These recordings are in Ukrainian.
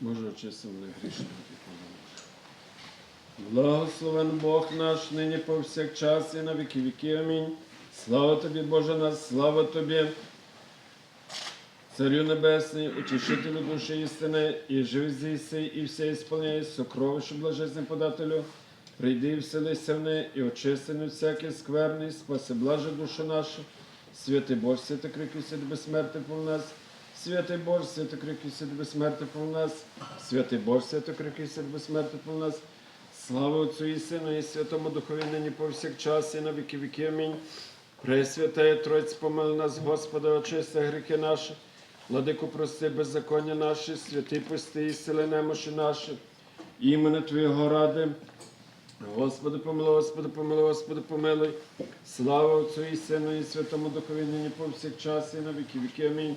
Боже, очисти мене грішного. Благословен Бог наш, нині повсякчас і на віки віки. Амінь. Слава тобі, Боже наш, слава тобі. Царю Небесний, утішителю душі істини, і жив зійси, і все ісполняє, сокровище блажезним подателю. Прийди і вселися в неї, і очисти не всякий скверний, спаси блаже душу нашу. Святий Боже, святий крики, святий безсмертний пов нас. Святий Боже, святий крики, святий безсмертний пов нас. Святий Боже, святий крики, святий безсмертний пов нас. Слава Отцю і Сину, і Святому Духові, нині повсякчас, і на віки віки. Амінь. Пресвятає Тройць, помили нас, Господи, очисти гріхи наші. Владику, прости беззаконня наші, святий пусти і сили немощі наші. Імене Твоєго ради. Господи, помилуй, Господи, помилуй, Господи, помилуй. Слава Отцю і Сину, і Святому Духові, нині повсякчас, і на віки віки. Амінь.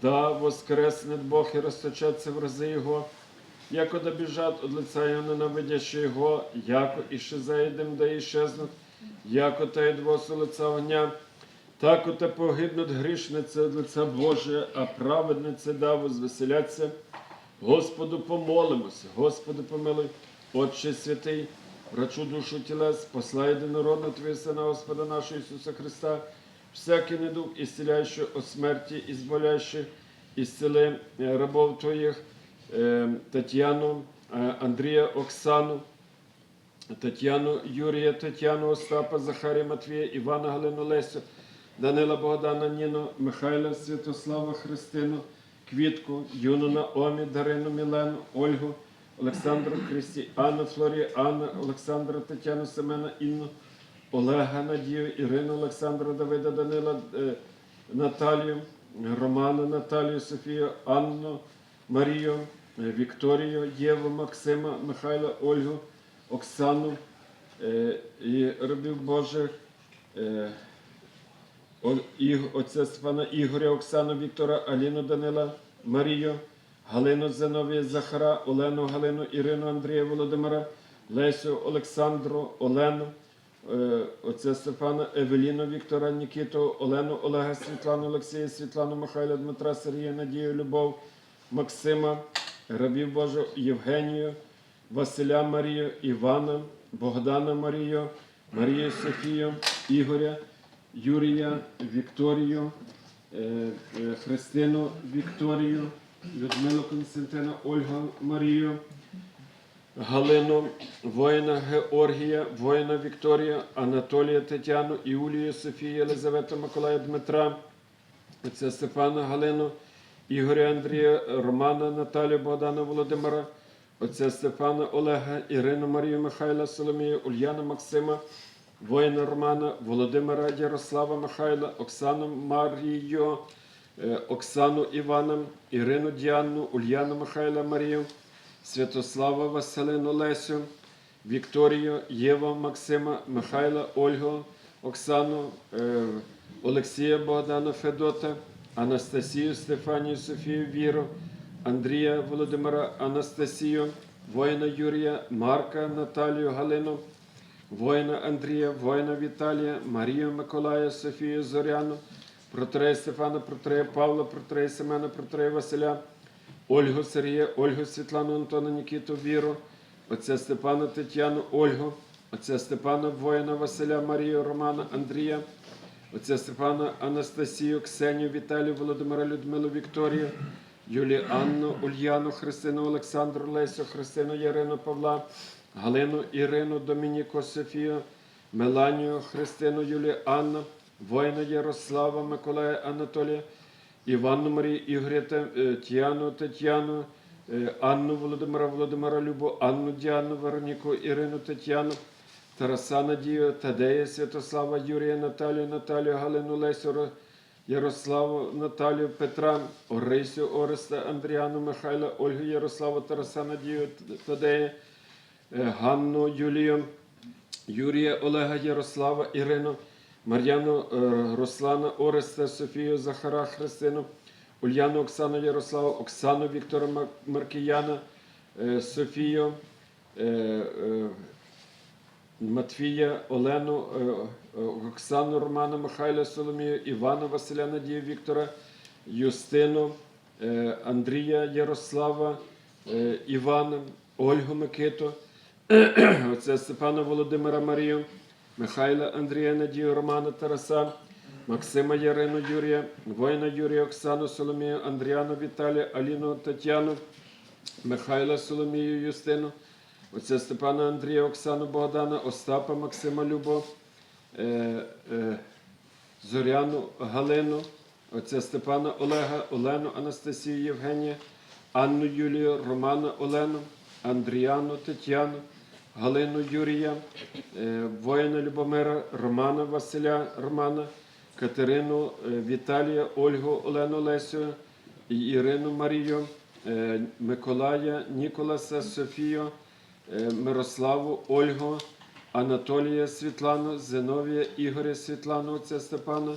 Да воскресне Бог і розточаться в рази Його, яко да біжать од лица ненавидящі Його, яко і ще заїдем, да іщезнуть, яко та й двосу лица огня, так оте погибнуть грішниці від лиця Божия, а праведниці да возвеселяться. Господу помолимося, Господи помилуй, Отче святий, врачу душу тілес, посла єдинородного Твого Сина, Господа нашого Ісуса Христа, всякий недуг, ісціляючи от смерті, ізболяючи, ісцели е, рабов Твоїх, е, Тетяну, е, Андрія, Оксану, Тетяну, Юрія, Тетяну, Остапа, Захарія, Матвія, Івана, Галину, Лесю, Данила, Богдана, Ніну, Михайла, Святослава, Христину, Квітку, Юну Наомі, Дарину, Мілену, Ольгу, Олександру, Христі, Анну, Флорі, Анну, Олександра, Тетяну, Семена, Інну, Олега, Надію, Ірину, Олександра, Давида, Данила, е, Наталію, Романа, Наталію, Софію, Анну, Марію, е, Вікторію, Єву, Максима, Михайла, Ольгу, Оксану е, і рабів Божих. Отця Стефана Ігоря, Оксану, Віктора, Аліну Данила, Марію, Галину Зиновія, Захара, Олену, Галину, Ірину, Андрія, Володимира, Лесю, Олександру, Олену, отця Стефана, Евеліну, Віктора, Нікіту, Олену, Олега, Світлану, Олексія, Світлану, Михайла, Дмитра, Сергія, Надію, Любов, Максима, рабів Божу, Євгенію, Василя Марію, Івана, Богдана Марію, Марію Софію, Ігоря, Юрія, Вікторію, е, е, Христину Вікторію, Людмилу Константина, Ольгу Марію, Галину, воїна Георгія, воїна Вікторія, Анатолія Тетяну, Іулію, Софію, Єлизавету, Миколая Дмитра, отця Стефана Галину, Ігоря Андрія, Романа, Наталію, Богдана Володимира, отця Стефана Олега, Ірину Марію Михайла, Соломію, Ульяна Максима, воїна Романа, Володимира Ярослава Михайла, Оксану Марію, е, Оксану Івана, Ірину Діанну, Ульяну Михайла Марію, Святослава Василину Лесю, Вікторію, Єва Максима, Михайла Ольгу, Оксану, е, Олексія Богдана Федота, Анастасію Стефанію Софію Віру, Андрія Володимира Анастасію, воїна Юрія, Марка Наталію Галину, воїна Андрія, воїна Віталія, Марію Миколая, Софію Зоряну, протрея Стефана, протрея Павла, протрея Семена, протрея Василя, Ольгу Сергія, Ольгу Світлану Антона Нікіту Віру, отця Степана Тетяну Ольгу, отця Степана воїна Василя, Марію Романа Андрія, отця Степана Анастасію, Ксенію, Віталію, Володимира Людмилу Вікторію, Юлію Анну, Ульяну, Христину, Олександру, Лесю, Христину, Ярину, Павла, Галину, Ірину, Домініку, Софію, Меланію, Христину, Юлію Анну, воїна Ярослава, Миколая Анатолія, Іванну Марію, Ігоря е, Тіану, Тетяну, е, Анну Володимира, Володимира Любу, Анну Діану, Вероніку, Ірину, Тетяну, Тараса Надію, Тадея, Святослава, Юрія, Наталію, Наталію, Галину, Лесю, Ярославу, Наталію, Петра, Орисю, Ореста, Андріану, Михайла, Ольгу, Ярославу, Тараса Надію, Тадея, е, Ганну Юлію, Юрія Олега Ярослава Ірину, Мар'яну е, Руслана Ореста, Софію Захара Христину, Ульяну Оксану Ярослава, Оксану Віктора Маркіяна, е, Софію, е, Матвія, Олену, Оксану Романа Михайла Соломію, Івана Василя Надію Віктора, Юстину, Андрія Ярослава, Івана, Ольгу Микиту, Отця Степана Володимира Марію, Михайла Андрія Надію Романа Тараса, Максима Ярину Юрія, воїна Юрія Оксану Соломію, Андріану Віталія, Аліну Тетяну, Михайла Соломію Юстину, отця Степана Андрія, Оксану Богдана, Остапа Максима Любов, е, е, Зоряну Галину, отця Степана Олега, Олену Анастасію Євгенія, Анну Юлію, Романа Олену, Андріану Тетяну, Галину Юрія, е, воїна Любомира, Романа Василя Романа, Катерину е, Віталія, Ольгу Олену Лесю, Ірину Марію, е, Миколая, Ніколаса, Софію, Мирославу, Ольгу, Анатолія Світлану, Зиновія Ігоря Світлану, отця Степана,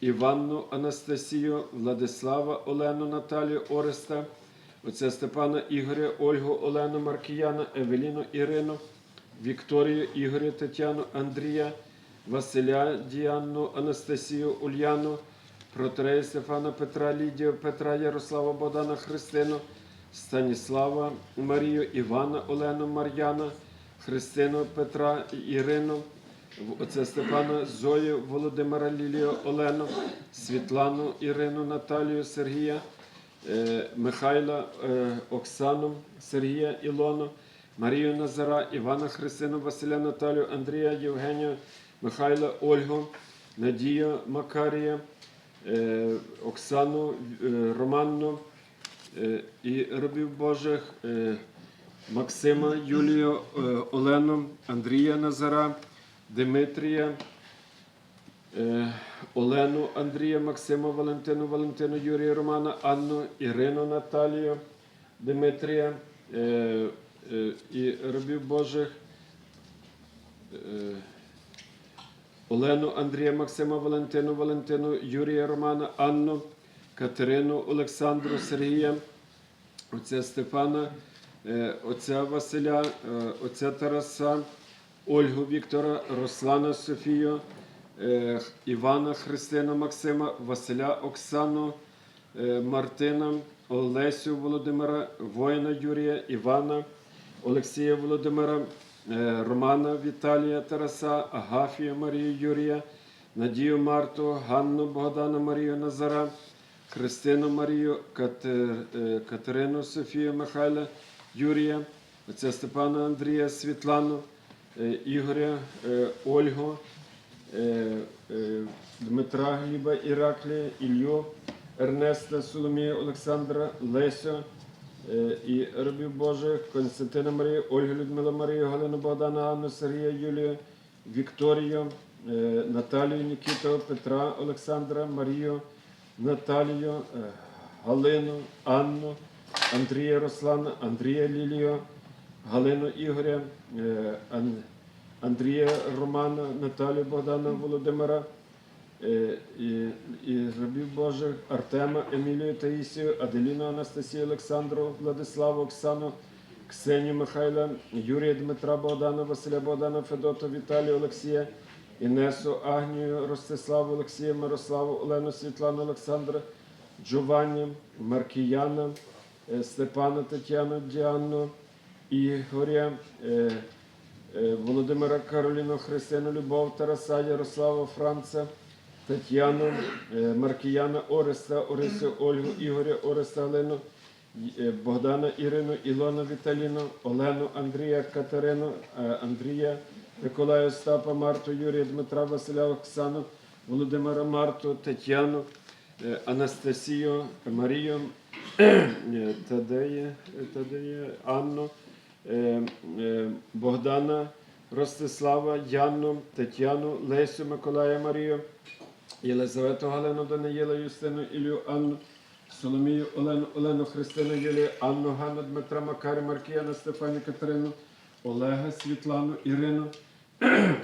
Іванну Анастасію, Владислава Олену Наталію Ореста, отця Степана Ігоря, Ольгу Олену Маркіяна, Евеліну Ірину, Вікторію Ігоря Тетяну Андрія, Василя Діанну Анастасію Ульяну, Протрея Стефана Петра Лідію, Петра Ярослава Богдана Христину, Станіслава Марію, Івана Олену Мар'яна, Христину Петра Ірину, отця Степана Зою Володимира Лілію Олену, Світлану Ірину Наталію Сергія, е, Михайла е, Оксану Сергія Ілону, Марію Назара, Івана Христину, Василя Наталію, Андрія Євгенію, Михайла Ольгу, Надію Макарія, е, Оксану е, Романну е, і рабів Божих, Максима Юлію, Олену, Андрія Назара, Димитрія, Олену, Андрія, Максима, Валентину, Валентину, Юрія, Романа, Анну, Ірину, Наталію, Димитрія е, і рабів Божих. е, Олену, Андрія, Максима, Валентину, Валентину, Юрія, Романа, Анну, Катерину, Олександру, Сергія, отця Стефана, е, отця Василя, е, отця Тараса, Ольгу Віктора, Руслана Софію, е, Івана Христина Максима, Василя Оксану, е, Мартина, Олесю Володимира, воїна Юрія, Івана, Олексія Володимира, е, Романа Віталія Тараса, Агафію Марію Юрія, Надію Марту, Ганну Богдана Марію Назара, Христину Марію, е, Катерину Софію Михайла Юрія, отця Степана Андрія Світлану, е, Ігоря, Ольгу, Дмитра Гліба Іраклія, Ілью, Ернеста Соломія Олександра, Лесю і рабів Божих, Константина Марію, Ольгу Людмила Марію, Галину Богдана, Анну, Сергія Юлію, Вікторію, е, Наталію Нікіту, Петра Олександра, Марію, Наталію, е, Галину, Анну, Андрія Руслана, Андрія Лілію, Галину Ігоря, е, Андрія Романа, Наталію Богдана Володимира е, і, і рабів Божих Артема, Емілію Таїсію, Аделіну Анастасію Олександру, Владиславу, Оксану, Ксенію Михайла, Юрія Дмитра Богдана, Василя Богдана, Федота, Віталія Олексія, Інесу, Агнію, Ростиславу, Олексія, Мирославу, Олену, Світлану, Олександра, Джованні, Маркіяна, е, Степана, Тетяну, Діану, Ігоря, е, е, Володимира Кароліну, Христину, Любов, Тараса, Ярослава, Франца, Тетяну, е, Маркіяна, Ореста, Орисю, Ольгу, Ігоря, Ореста, Галину, е, Богдана, Ірину, Ілону, Віталіну, Олену, Андрія, Катерину, е, Андрія, Миколая, Остапа, Марту, Юрія, Дмитра, Василя, Оксану, Володимира, Марту, Тетяну, Анастасію, Марію, Тадея, Тадея, Анну, Богдана, Ростислава, Яну, Тетяну, Лесю, Миколая, Марію, Єлизавету, Галину, Даниїла, Юстину, Ілю, Анну, Соломію, Олену, Олену, Христину, Юлію, Анну, Ганну, Дмитра, Макарі, Маркіяна, Стефані, Катерину, Олега Світлану, Ірину,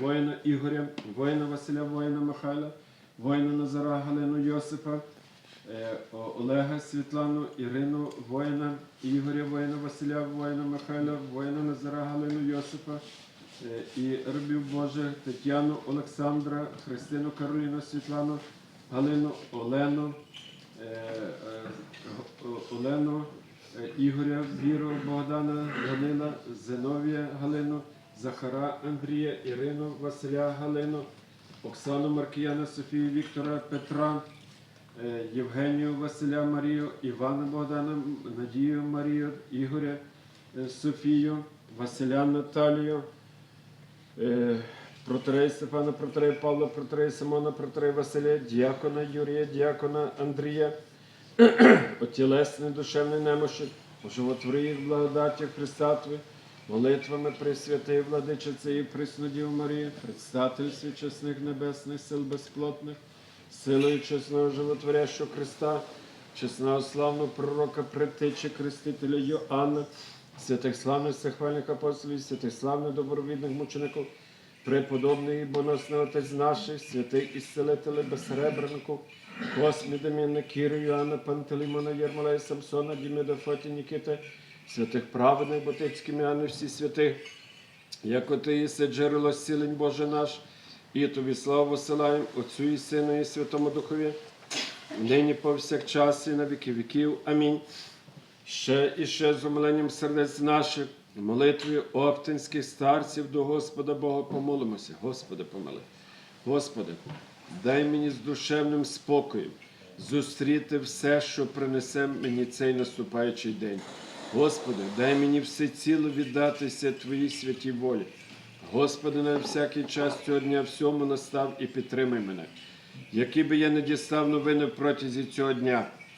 воїна Ігоря, воїна Василя, воїна Михайла, воїна Назара Галину Йосипа, е, Олега Світлану, Ірину, воїна Ігоря, воїна Василя, воїна Михайла, воїна Назара Галину Йосипа, е, і рабів Божих Тетяну, Олександра, Христину, Кароліну, Світлану, Галину, Олену, е, е, Олену, е, Ігоря, Віру, Богдана, Галина, Зиновія Галину, Захара Андрія, Ірину, Василя Галину, Оксану Маркіяна, Софію Віктора, Петра, е, Євгенію Василя Марію, Івана Богдана, Надію Марію, Ігоря е, Софію, Василя Наталію, е, протерей Стефана, протерей Павла, протерей Симона, протерей Василя, діакона Юрія, діакона Андрія, отілесний душевний немощі, оживотвори їх благодаті Христа Твої, молитвами Пресвятий Владичиці і Приснодів Марії, предстатель свічесних небесних сил безплотних, силою чесного животворящого Христа, чесного славного пророка, предтечі Крестителя Йоанна, святих славних сихвальних апостолів, святих славних добровідних мучеників, преподобний боносний отець наших, святий ісцелитель безсеребренку, Космі Дем'яна, Кіру, Йоанна, Пантелеймона, Єрмолая, Самсона, Дімеда, Фоті, Нікіти, святих праведних, Ботицьких м'яни, всі святих, як ти єси джерело зцілень Боже наш, і тобі славу посилаємо Отцю і Сину і Святому Духові, нині повсякчас і на віки віків. Амінь. Ще і ще з умиленням сердець наших, молитвою оптинських старців до Господа Бога помолимося. Господи, помили. Господи, дай мені з душевним спокоєм зустріти все, що принесе мені цей наступаючий день. Господи, дай мені всеціло віддатися Твоїй святій волі. Господи, на всякий час цього дня всьому настав і підтримай мене. Які би я не дістав новини протязі цього дня,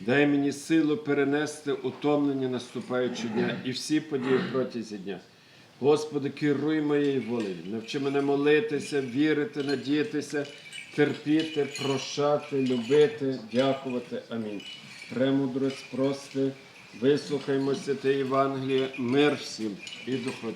дай мені силу перенести утомлення наступаючого дня і всі події протязі дня. Господи, керуй моєю волею, навчи мене молитися, вірити, надіятися, терпіти, прощати, любити, дякувати. Амінь. Премудрость прости, вислухаймо святе Євангеліє, мир всім і духу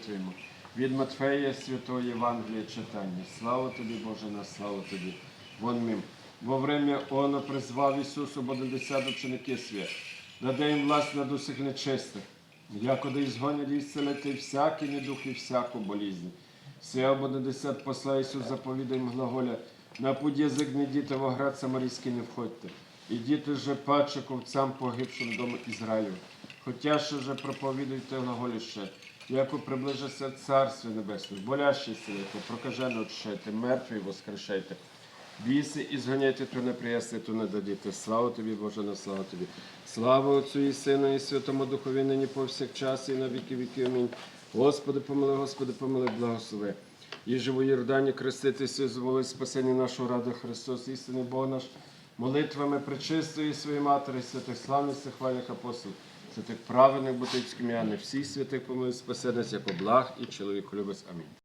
Від Матфея святого Євангелія читання. Слава тобі, Боже, на славу тобі. Вон мим. Во время Оно призвав Ісусу бодесят ученики свят, даде їм власть над усіх нечистих, якоди ізгонять і зцелити всякий недух і всяку болізнь. Сія бодесят посла Ісус заповідає їм глаголя, на путь язик не діти в оград самарійський не входьте. І діти же паче ковцям погибшим дому Ізраїлю. Хотя ще же проповідуйте глаголіще, яко приближиться Царство Небесне, болящі силите, прокажено очищайте, мертві воскрешайте. Біси і зганяйте, то не приясти, то не дадіте. Слава тобі, Боже, на слава тобі. Слава Отцю і Сину, і Святому Духові, нині повсякчас, і на віки віки. Амінь. Господи, помилуй, Господи, помилуй, благослови. І живу Йордані креститися, зволи спасення нашого ради Христос, істинний Бог наш, молитвами пречистої своєї матері, святих славних хвальних апостолів, святих праведних бутицьких м'яни, всіх святих помилуй спасених, як облаг і чоловік любець. Амінь.